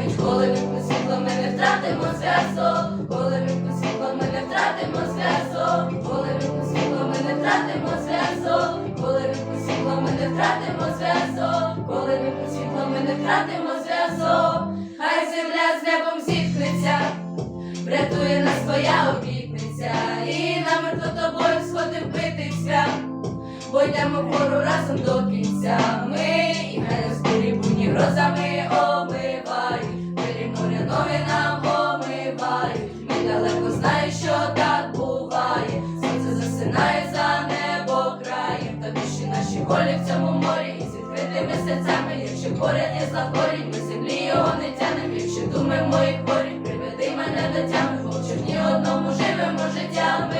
Ми коли ми не втратимо зв'язок. Коли вимкну світло, ми не втратимо зв'язок. Коли вимкну світло, ми не втратимо зв'язок. Зв'язок. Хай земля з небом зіткнеться. Врятує нас твоя обітниця, і намертво тобою сходим битися, бо йдемо вгору разом до кінця. Ми і хай нас бурі буйні грозами омивають, Мирі моря ноги нам омивають. Ми далеко знаєш, що так буває. Сонце засинає за небо краєм. Та душі наші голі в цьому морі і з відкритими серцями, якщо поряд є зла корінь, якщо думи мої хворі, приведи мене до тями, в човні одному живемо життями.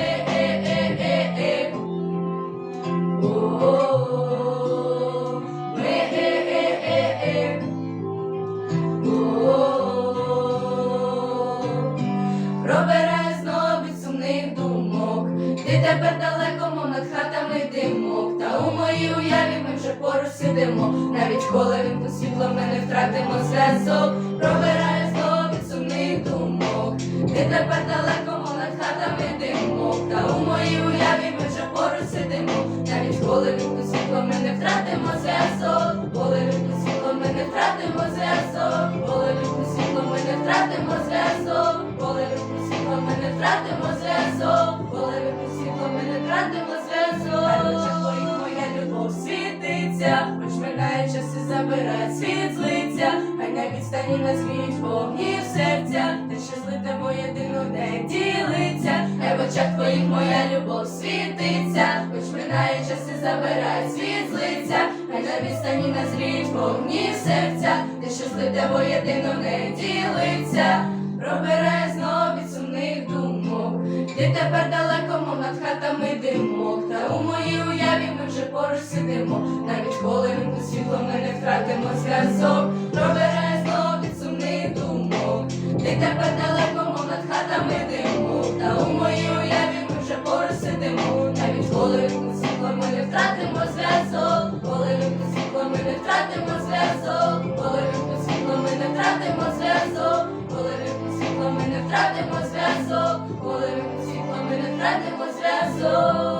Пробирає знов від сумних думок. Ти тепер далеко, мов над хатами димок. Та у моїй уяві ми вже поруч сидимо. Навіть коли вімкну світло, ми не втратимо зв'язок. Тепер далеко, мов над хатами димок. Та у моїй уяві ми вже поруч сидимо. Навіть коли вімкну світло, ми не втратимо зв'язок. Коли вімкну світло, ми не втратимо зв'язок. Коли вімкну світло, ми не втратимо зв'язок. Коли вімкну світло, ми не втратимо зв'язок. Коли вімкну світло, ми не втратимо зв'язок. Моя любов світиться, хоч минає час і забирає світ з лиця. Хай на відстані нас гріють вогні воєдину не ділиться. Хай в очах твоїх моя любов світиться, хоч минає час і забирає світ з лиця. Хай на відстані нас гріють вогні серця, те, що злите воєдину не ділиться. Пробирає знов від сумних думок. Ти тепер далеко, мов над хатами димок. Та у моїй уяві ми вже поруч сидимо. Навіть коли вімкну світло, ми не втратимо зв'язок. Пробирає знов від сумних думок. Ти тепер далеко, диму Та у моїй уяві ми вже пороситиму Навіть коли вікно світло, ми не втратимо зв'язок. Коли вікно світло, ми не втратимо зв'язок. Коли вікно світло, ми не втратимо зв'язок. Коли вікно світло, ми не втратимо зв'язок. Коли вікно світло, ми не втратимо зв'язок.